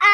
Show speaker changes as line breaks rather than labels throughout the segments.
I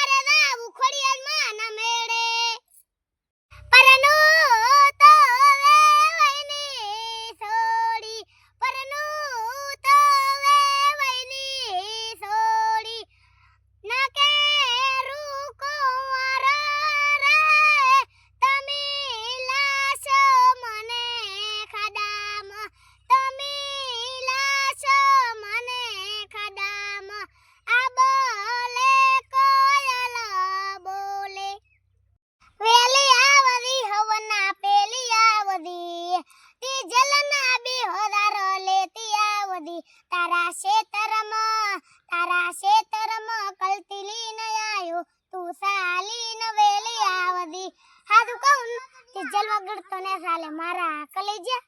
તું સાલીન વેલી આવદી હાદુ કહું તિજલ વગડતો ને સાલે મારા કલેજા.